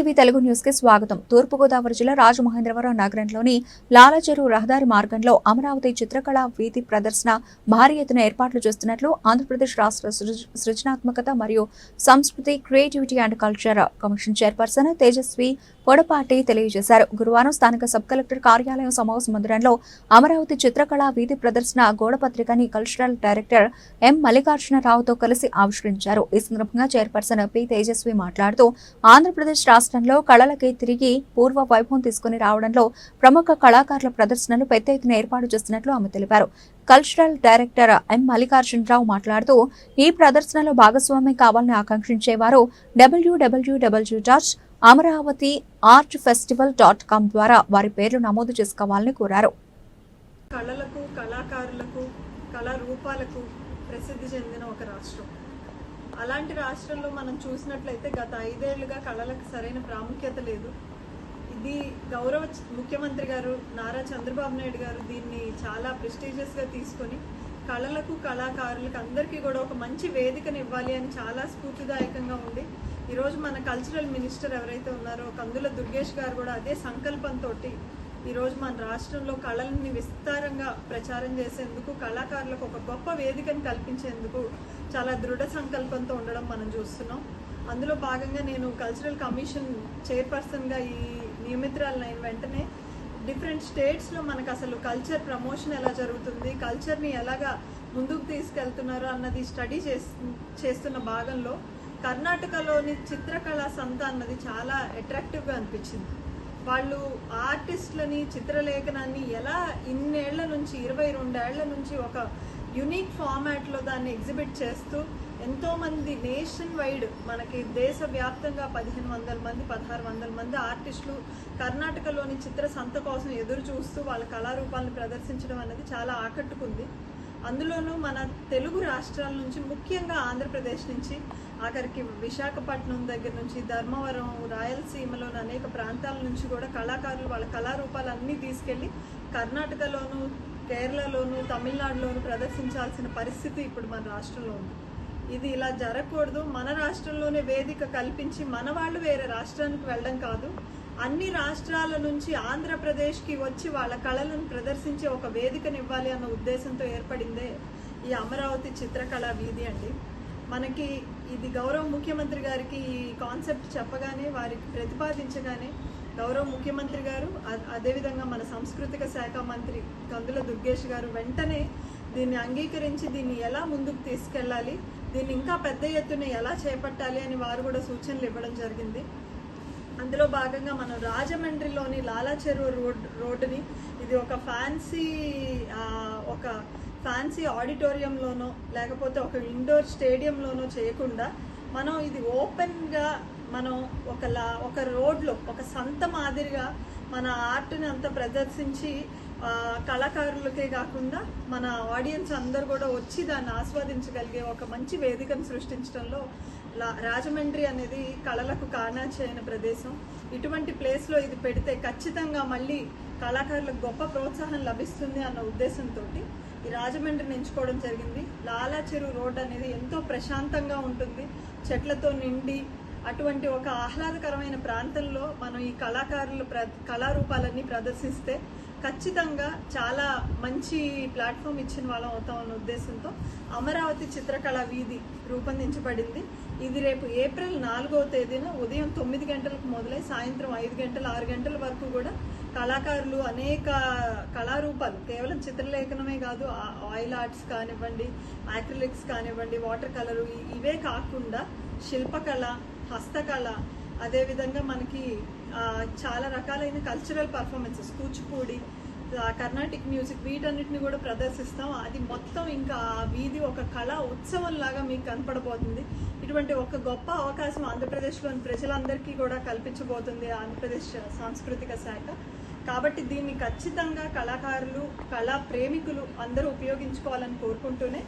TV Telugu న్యూస్కి స్వాగతం. తూర్పుగోదావరి జిల్లా రాజమహేంద్రవరం నగరంలోని లాలచెరు రహదారి మార్గంలో అమరావతి చిత్రకళా వీధి ప్రదర్శన భారీ ఎత్తున ఏర్పాట్లు చేస్తున్నట్లు ఆంధ్రప్రదేశ్ రాష్ట్ర సృజనాత్మకత మరియు సంస్కృతి creativity and culture commission chairperson Tejaswi Podapati తెలియజేశారు. గురువారం స్థానిక సబ్ కలెక్టర్ కార్యాలయం సమావేశ మందిరంలో అమరావతి చిత్రకళా వీధి ప్రదర్శన గోడపత్రికని కల్చరల్ డైరెక్టర్ ఎం మల్లికార్జునరావుతో కలిసి ఆవిష్కరించారు. ఈ సందర్భంగా చైర్పర్సన్ పి తేజస్వి మాట్లాడుతూ ఆంధ్రప్రదేశ్ రాష్ట్రంలో కళలకి తిరిగి పూర్వ వైభవం తీసుకుని రావడంలో ప్రముఖ కళాకారుల ప్రదర్శనలు పెద్ద ఎత్తున ఏర్పాటు చేస్తున్నట్లు ఆమె తెలిపారు. కల్చరల్ డైరెక్టర్ ఎం మల్లికార్జునరావు మాట్లాడుతూ ఈ ప్రదర్శనలో భాగస్వామ్యం కావాలని ఆకాంక్షించేవారు WWW dot Amaravati art festival dot com ద్వారా వారి పేర్లు నమోదు చేసుకోవాలని కోరారు. కళలకు కళాకారులకు కళారూపాలకు ప్రసిద్ధి చెందిన ఒక రాష్ట్రం. అలాంటి రాష్ట్రంలో మనం చూసినట్లయితే గత ఐదేళ్ళుగా కళలకు సరైన ప్రాముఖ్యత లేదు. ఇది గౌరవ ముఖ్యమంత్రి గారు నారా చంద్రబాబు నాయుడు గారు దీన్ని చాలా ప్రెస్టీజియస్గా తీసుకొని కళలకు కళాకారులకు అందరికీ కూడా ఒక మంచి వేదికను ఇవ్వాలి అని చాలా స్ఫూర్తిదాయకంగా ఉంది. ఈరోజు మన కల్చరల్ మినిస్టర్ ఎవరైతే ఉన్నారో కందుల దుర్గేష్ గారు కూడా అదే సంకల్పంతో ఈరోజు మన రాష్ట్రంలో కళల్ని విస్తారంగా ప్రచారం చేసేందుకు కళాకారులకు ఒక గొప్ప వేదికను కల్పించేందుకు చాలా దృఢ సంకల్పంతో ఉండడం మనం చూస్తున్నాం. అందులో భాగంగా నేను కల్చరల్ కమిషన్ చైర్పర్సన్గా ఈ నియమితురాలైన వెంటనే డిఫరెంట్ స్టేట్స్లో మనకు అసలు కల్చర్ ప్రమోషన్ ఎలా జరుగుతుంది కల్చర్ని ఎలాగా ముందుకు తీసుకెళ్తున్నారు అన్నది స్టడీ చేస్తున్న భాగంలో కర్ణాటకలోని చిత్రకళా సంత అన్నది చాలా అట్రాక్టివ్గా అనిపించింది. వాళ్ళు ఆర్టిస్టులని చిత్రలేఖనాన్ని ఎలా ఇన్నేళ్ళ నుంచి ఇరవై రెండేళ్ళ నుంచి ఒక యునిక్ ఫార్మాట్లో దాన్ని ఎగ్జిబిట్ చేస్తూ ఎంతోమంది నేషన్ వైడ్ మనకి దేశవ్యాప్తంగా పదిహేను వందల మంది పదహారు వందల మంది ఆర్టిస్టులు కర్ణాటకలోని చిత్ర సంత కోసం ఎదురు చూస్తూ వాళ్ళ కళారూపాలను ప్రదర్శించడం అనేది చాలా ఆకట్టుకుంది. అందులోనూ మన తెలుగు రాష్ట్రాల నుంచి ముఖ్యంగా ఆంధ్రప్రదేశ్ నుంచి ఆఖరికి విశాఖపట్నం దగ్గర నుంచి ధర్మవరం రాయలసీమలోని అనేక ప్రాంతాల నుంచి కూడా కళాకారులు వాళ్ళ కళారూపాలన్నీ తీసుకెళ్ళి కర్ణాటకలోనూ కేరళలోను తమిళనాడులోను ప్రదర్శించాల్సిన పరిస్థితి ఇప్పుడు మన రాష్ట్రంలో ఉంది. ఇది ఇలా జరగకూడదు. మన రాష్ట్రంలోనే వేదిక కల్పించి మన వాళ్ళు వేరే రాష్ట్రానికి వెళ్ళడం కాదు. అన్ని రాష్ట్రాల నుంచి ఆంధ్రప్రదేశ్కి వచ్చి వాళ్ళ కళలను ప్రదర్శించే ఒక వేదికనివ్వాలి అన్న ఉద్దేశంతో ఏర్పడిందే ఈ అమరావతి చిత్రకళా వీధి అండి. మనకి ఇది గౌరవ ముఖ్యమంత్రి గారికి ఈ కాన్సెప్ట్ చెప్పగానే వారికి ప్రతిపాదించగానే గౌరవ ముఖ్యమంత్రి గారు అదేవిధంగా మన సాంస్కృతిక శాఖ మంత్రి కందుల దుర్గేష్ గారు వెంటనే దీన్ని అంగీకరించి దీన్ని ఎలా ముందుకు తీసుకెళ్ళాలి దీన్ని ఇంకా పెద్ద ఎత్తున ఎలా చేపట్టాలి అని వారు కూడా సూచనలు ఇవ్వడం జరిగింది. అందులో భాగంగా మనం రాజమండ్రిలోని లాలా చెరువు రోడ్ రోడ్డుని ఇది ఒక ఫ్యాన్సీ ఒక ఫ్యాన్సీ ఆడిటోరియంలోనో లేకపోతే ఒక ఇండోర్ స్టేడియంలోనో చేయకుండా మనం ఇది ఓపెన్గా మనం ఒక లా ఒక రోడ్లో ఒక సంత మాదిరిగా మన ఆర్ట్ని అంత ప్రదర్శించి కళాకారులకే కాకుండా మన ఆడియన్స్ అందరు కూడా వచ్చి దాన్ని ఆస్వాదించగలిగే ఒక మంచి వేదికను సృష్టించడంలో లా- రాజమండ్రి అనేది కళలకు కానా చేయని ప్రదేశం. ఇటువంటి ప్లేస్లో ఇది పెడితే ఖచ్చితంగా మళ్ళీ కళాకారులకు గొప్ప ప్రోత్సాహం లభిస్తుంది అన్న ఉద్దేశంతో ఈ రాజమండ్రిని ఎంచుకోవడం జరిగింది. లాలా చెరువు రోడ్ అనేది ఎంతో ప్రశాంతంగా ఉంటుంది. చెట్లతో నిండి అటువంటి ఒక ఆహ్లాదకరమైన ప్రాంతంలో మనం ఈ కళాకారులు ప్ర కళారూపాలన్నీ ప్రదర్శిస్తే ఖచ్చితంగా చాలా మంచి ప్లాట్ఫామ్ ఇచ్చిన వాళ్ళం అవుతాం అన్న ఉద్దేశంతో అమరావతి చిత్రకళా వీధి రూపొందించబడింది. ఇది రేపు ఏప్రిల్ నాలుగవ తేదీన ఉదయం తొమ్మిది గంటలకు మొదలై సాయంత్రం ఐదు గంటల ఆరు గంటల వరకు కూడా కళాకారులు అనేక కళారూపాలు కేవలం చిత్రలేఖనమే కాదు ఆయిల్ ఆర్ట్స్ కానివ్వండి యాక్రిలిక్స్ కానివ్వండి వాటర్ కలరు ఇవే కాకుండా శిల్పకళ హస్తకళ అదేవిధంగా మనకి చాలా రకాలైన cultural performances Kuchipudi Carnatic music వీటన్నిటిని కూడా ప్రదర్శిస్తాం. అది మొత్తం ఇంకా ఆ వీధి ఒక కళా ఉత్సవం లాగా మీకు కనపడబోతుంది. ఇటువంటి ఒక గొప్ప అవకాశం ఆంధ్రప్రదేశ్లోని ప్రజలందరికీ కూడా కల్పించబోతుంది ఆంధ్రప్రదేశ్ సాంస్కృతిక శాఖ. కాబట్టి దీన్ని ఖచ్చితంగా కళాకారులు కళా ప్రేమికులు అందరూ ఉపయోగించుకోవాలని కోరుకుంటూనే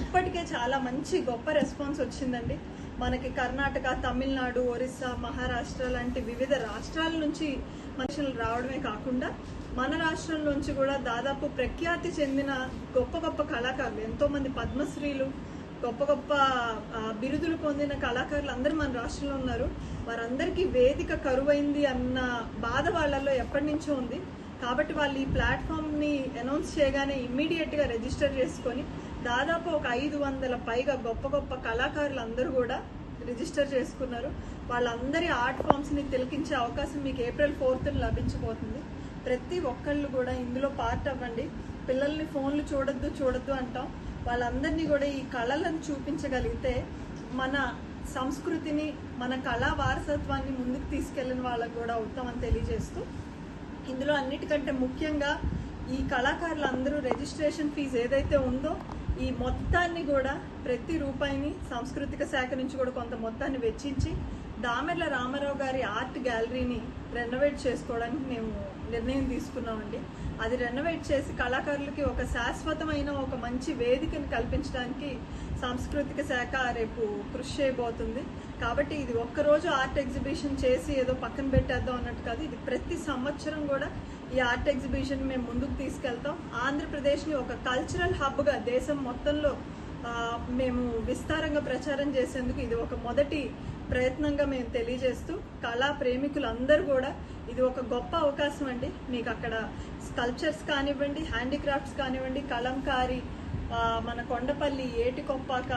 ఇప్పటికే చాలా మంచి గొప్ప రెస్పాన్స్ వచ్చిందండి. మనకి కర్ణాటక తమిళనాడు ఒరిస్సా మహారాష్ట్ర లాంటి వివిధ రాష్ట్రాల నుంచి మనుషులు రావడమే కాకుండా మన రాష్ట్రం నుంచి కూడా దాదాపు ప్రఖ్యాతి చెందిన గొప్ప గొప్ప కళాకారులు ఎంతోమంది పద్మశ్రీలు గొప్ప గొప్ప బిరుదులు పొందిన కళాకారులు అందరూ మన రాష్ట్రంలో ఉన్నారు. వారందరికీ వేదిక కరువైంది అన్న బాధ వాళ్ళల్లో ఎప్పటి నుంచో ఉంది. కాబట్టి వాళ్ళు ఈ ప్లాట్ఫామ్ని అనౌన్స్ చేయగానే ఇమ్మీడియట్గా రిజిస్టర్ చేసుకొని దాదాపు ఒక ఐదు వందల పైగా గొప్ప గొప్ప కళాకారులు అందరూ కూడా రిజిస్టర్ చేసుకున్నారు. వాళ్ళందరి ఆర్ట్ ఫామ్స్ని తిలకించే అవకాశం మీకు ఏప్రిల్ ఫోర్త్ లభించబోతుంది. ప్రతి ఒక్కళ్ళు కూడా ఇందులో పార్ట్ అవ్వండి. పిల్లల్ని ఫోన్లు చూడొద్దు చూడొద్దు అంటాం. వాళ్ళందరినీ కూడా ఈ కళలను చూపించగలిగితే మన సంస్కృతిని మన కళా వారసత్వాన్ని ముందుకు తీసుకెళ్ళిన వాళ్ళకు కూడా అవుతామని తెలియజేస్తూ ఇందులో అన్నిటికంటే ముఖ్యంగా ఈ కళాకారులందరూ రిజిస్ట్రేషన్ ఫీజు ఏదైతే ఉందో ఈ మొత్తాన్ని కూడా ప్రతి రూపాయిని సాంస్కృతిక శాఖ నుంచి కూడా కొంత మొత్తాన్ని వెచ్చించి దామెర్ల రామారావు గారి ఆర్ట్ గ్యాలరీని రెనోవేట్ చేసుకోవడానికి మేము నిర్ణయం తీసుకున్నామండి. అది రెనోవేట్ చేసి కళాకారులకి ఒక శాశ్వతమైన ఒక మంచి వేదికను కల్పించడానికి సాంస్కృతిక శాఖ రేపు కృషి చేయబోతుంది. కాబట్టి ఇది ఒక్కరోజు ఆర్ట్ ఎగ్జిబిషన్ చేసి ఏదో పక్కన పెట్టేద్దాం అన్నట్టు కాదు. ఇది ప్రతి సంవత్సరం కూడా ఈ ఆర్ట్ ఎగ్జిబిషన్ మేము ముందుకు తీసుకెళ్తాం. ఆంధ్రప్రదేశ్ని ఒక కల్చరల్ హబ్గా దేశం మొత్తంలో మేము విస్తారంగా ప్రచారం చేసేందుకు ఇది ఒక మొదటి ప్రయత్నంగా మేము తెలియజేస్తూ కళా ప్రేమికులందరూ కూడా ఇది ఒక గొప్ప అవకాశం అండి. మీకు అక్కడ స్కల్ప్చర్స్ కానివ్వండి హ్యాండీక్రాఫ్ట్స్ కానివ్వండి కలంకారీ మన కొండపల్లి ఏటికొప్పాక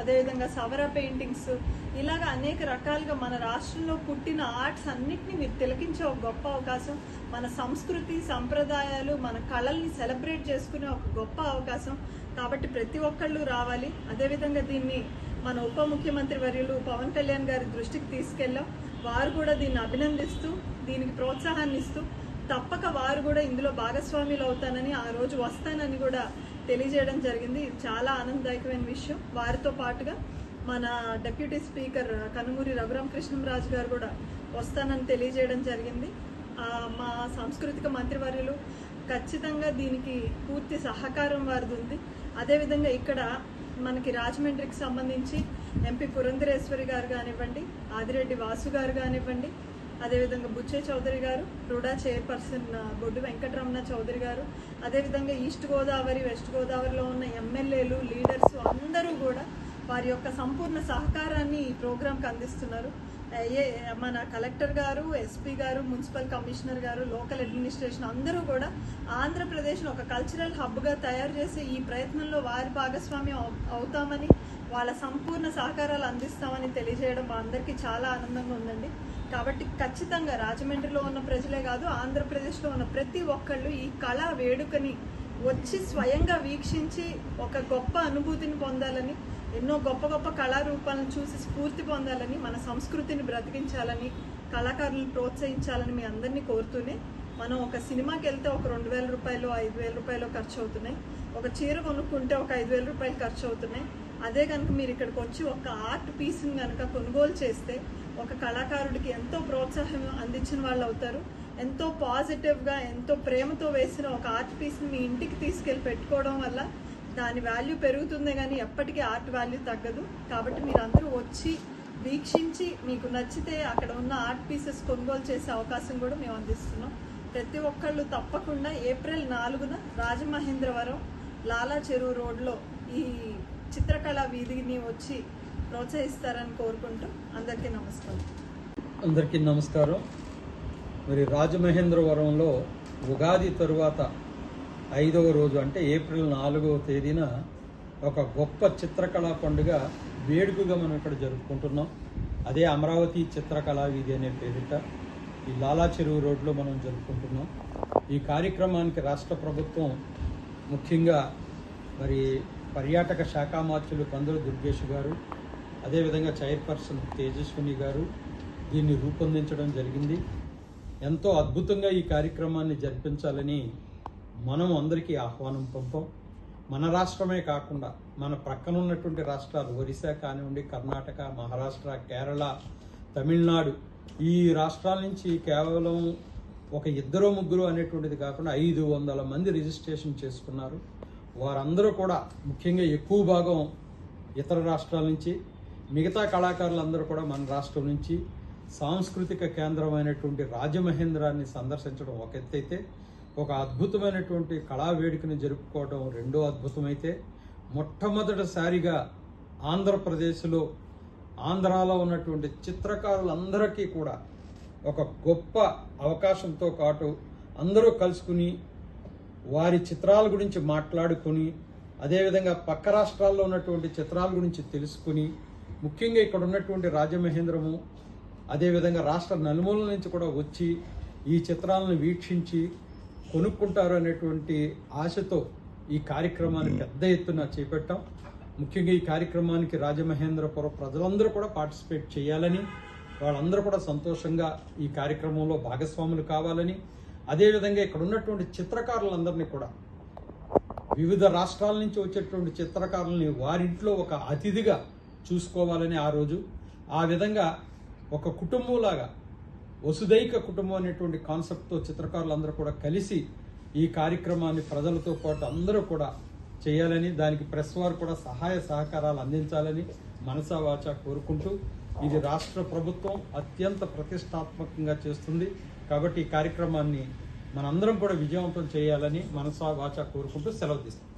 అదేవిధంగా సవర పెయింటింగ్స్ ఇలాగ అనేక రకాలుగా మన రాష్ట్రంలో పుట్టిన ఆర్ట్స్ అన్నిటిని మీరు తిలకించే ఒక గొప్ప అవకాశం మన సంస్కృతి సంప్రదాయాలు మన కళల్ని సెలబ్రేట్ చేసుకునే ఒక గొప్ప అవకాశం. కాబట్టి ప్రతి ఒక్కళ్ళు రావాలి. అదేవిధంగా దీన్ని మన ఉప ముఖ్యమంత్రి వర్యులు పవన్ కళ్యాణ్ గారి దృష్టికి తీసుకెళ్ళాం. వారు కూడా దీన్ని అభినందిస్తూ దీనికి ప్రోత్సాహాన్ని ఇస్తూ తప్పక వారు కూడా ఇందులో భాగస్వాములు అవుతానని ఆ రోజు వస్తానని కూడా తెలియజేయడం జరిగింది. ఇది చాలా ఆనందదాయకమైన విషయం. వారితో పాటుగా మన డెప్యూటీ స్పీకర్ కనుమూరి రఘురామకృష్ణంరాజు గారు కూడా వస్తానని తెలియజేయడం జరిగింది. మా సాంస్కృతిక మంత్రివర్యులు ఖచ్చితంగా దీనికి పూర్తి సహకారం వారిది ఉంది. అదేవిధంగా ఇక్కడ మనకి రాజమండ్రికి సంబంధించి ఎంపీ పురంధరేశ్వరి గారు కానివ్వండి ఆదిరెడ్డి వాసు గారు కానివ్వండి అదేవిధంగా బుచ్చే చౌదరి గారు రుడా చైర్పర్సన్ బొడ్డు వెంకటరమణ చౌదరి గారు అదేవిధంగా ఈస్ట్ గోదావరి వెస్ట్ గోదావరిలో ఉన్న ఎమ్మెల్యేలు లీడర్స్ అందరూ కూడా వారి యొక్క సంపూర్ణ సహకారాన్ని ఈ ప్రోగ్రాంకి అందిస్తున్నారు. ఏ మన collector garu SP garu municipal commissioner garu local administration అందరూ కూడా ఆంధ్రప్రదేశ్ను ఒక కల్చరల్ హబ్గా తయారు చేసే ఈ ప్రయత్నంలో వారి భాగస్వామ్యం అవు- అవుతామని వాళ్ళ సంపూర్ణ సహకారాలు అందిస్తామని తెలియజేయడం మా అందరికీ చాలా ఆనందంగా ఉందండి. కాబట్టి ఖచ్చితంగా రాజమండ్రిలో ఉన్న ప్రజలే కాదు ఆంధ్రప్రదేశ్లో ఉన్న ప్రతి ఒక్కళ్ళు ఈ కళా వేడుకని వచ్చి స్వయంగా వీక్షించి ఒక గొప్ప అనుభూతిని పొందాలని ఎన్నో గొప్ప గొప్ప కళారూపాలను చూసి స్ఫూర్తి పొందాలని మన సంస్కృతిని బ్రతికించాలని కళాకారులను ప్రోత్సహించాలని మీ అందరినీ కోరుతూనే మనం ఒక సినిమాకి వెళ్తే ఒక రెండు వేల రూపాయలు ఐదు వేల రూపాయలు ఖర్చు అవుతున్నాయి. ఒక చీర కొనుక్కుంటే ఒక ఐదు వేల రూపాయలు ఖర్చు అవుతున్నాయి. అదే కనుక మీరు ఇక్కడికి వచ్చి ఒక ఆర్ట్ పీస్ని కనుక కొనుగోలు చేస్తే ఒక కళాకారుడికి ఎంతో ప్రోత్సాహం అందించిన వాళ్ళు అవుతారు. ఎంతో పాజిటివ్గా ఎంతో ప్రేమతో వేసిన ఒక ఆర్ట్ పీస్ని మీ ఇంటికి తీసుకెళ్ళి పెట్టుకోవడం వల్ల దాని వాల్యూ పెరుగుతుందే కానీ ఎప్పటికీ ఆర్ట్ వాల్యూ తగ్గదు. కాబట్టి మీరు అందరూ వచ్చి వీక్షించి మీకు నచ్చితే అక్కడ ఉన్న ఆర్ట్ పీసెస్ కొనుగోలు చేసే అవకాశం కూడా మేము అందిస్తున్నాం. ప్రతి ఒక్కళ్ళు తప్పకుండా ఏప్రిల్ నాలుగున రాజమహేంద్రవరం లాలా చెరువు రోడ్లో ఈ చిత్రకళా వీధిని వచ్చి ప్రోత్సహిస్తారని కోరుకుంటూ అందరికీ నమస్కారం. అందరికీ నమస్కారం. మరి రాజమహేంద్రవరంలో ఉగాది తరువాత ఐదవ రోజు అంటే ఏప్రిల్ నాలుగవ తేదీన ఒక గొప్ప చిత్రకళా పండుగ వేడుకగా మనం ఇక్కడ జరుపుకుంటున్నాం. అదే అమరావతి చిత్రకళా వీధి అనే పేరిట ఈ లాలా చెరువు రోడ్లో మనం జరుపుకుంటున్నాం. ఈ కార్యక్రమానికి రాష్ట్ర ప్రభుత్వం ముఖ్యంగా మరి పర్యాటక శాఖ మార్చులు కందుల దుర్గేష్ గారు అదేవిధంగా చైర్పర్సన్ తేజస్విని గారు దీన్ని రూపొందించడం జరిగింది. ఎంతో అద్భుతంగా ఈ కార్యక్రమాన్ని జరిపించాలని మనం అందరికీ ఆహ్వానం పంపం. మన రాష్ట్రమే కాకుండా మన ప్రక్కన ఉన్నటువంటి రాష్ట్రాలు ఒరిస్సా కానివ్వండి కర్ణాటక మహారాష్ట్ర కేరళ తమిళనాడు ఈ రాష్ట్రాల నుంచి కేవలం ఒక ఇద్దరు ముగ్గురు అనేటువంటిది కాకుండా ఐదు వందల మంది రిజిస్ట్రేషన్ చేసుకున్నారు. వారందరూ కూడా ముఖ్యంగా ఎక్కువ భాగం ఇతర రాష్ట్రాల నుంచి మిగతా కళాకారులందరూ కూడా మన రాష్ట్రం నుంచి సాంస్కృతిక కేంద్రమైనటువంటి రాజమహేంద్రాన్ని సందర్శించడం ఒక ఎత్తైతే ఒక అద్భుతమైనటువంటి కళా వేడుకని జరుపుకోవడం రెండో అద్భుతమైతే మొట్టమొదటిసారిగా ఆంధ్రప్రదేశ్లో ఆంధ్రాలో ఉన్నటువంటి చిత్రకారులందరికీ కూడా ఒక గొప్ప అవకాశంతో పాటు అందరూ కలుసుకుని వారి చిత్రాల గురించి మాట్లాడుకుని అదేవిధంగా పక్క రాష్ట్రాల్లో ఉన్నటువంటి చిత్రాల గురించి తెలుసుకుని ముఖ్యంగా ఇక్కడ ఉన్నటువంటి రాజమహేంద్రము అదేవిధంగా రాష్ట్ర నలుమూలల నుంచి కూడా వచ్చి ఈ చిత్రాలను వీక్షించి కొనుక్కుంటారు అనేటువంటి ఆశతో ఈ కార్యక్రమాన్ని పెద్ద ఎత్తున చేపట్టాం. ముఖ్యంగా ఈ కార్యక్రమానికి రాజమహేంద్రపురం ప్రజలందరూ కూడా పార్టిసిపేట్ చేయాలని వాళ్ళందరూ కూడా సంతోషంగా ఈ కార్యక్రమంలో భాగస్వాములు కావాలని అదేవిధంగా ఇక్కడ ఉన్నటువంటి చిత్రకారులందరినీ కూడా వివిధ రాష్ట్రాల నుంచి వచ్చేటువంటి చిత్రకారులని వారింట్లో ఒక అతిథిగా చూసుకోవాలని ఆ రోజు. ఆ విధంగా ఒక కుటుంబంలాగా వసుదైక కుటుంబం అనేటువంటి కాన్సెప్ట్తో చిత్రకారులందరూ కూడా కలిసి ఈ కార్యక్రమాన్ని ప్రజలతో పాటు అందరూ కూడా చేయాలని దానికి ప్రెస్ వారు కూడా సహాయ సహకారాలు అందించాలని మనసా వాచా కోరుకుంటూ ఇది రాష్ట్ర ప్రభుత్వం అత్యంత ప్రతిష్టాత్మకంగా చేస్తుంది. కాబట్టి ఈ కార్యక్రమాన్ని మనందరం కూడా విజయవంతం చేయాలని మనసా వాచా కోరుకుంటూ సెలవు తీస్తాం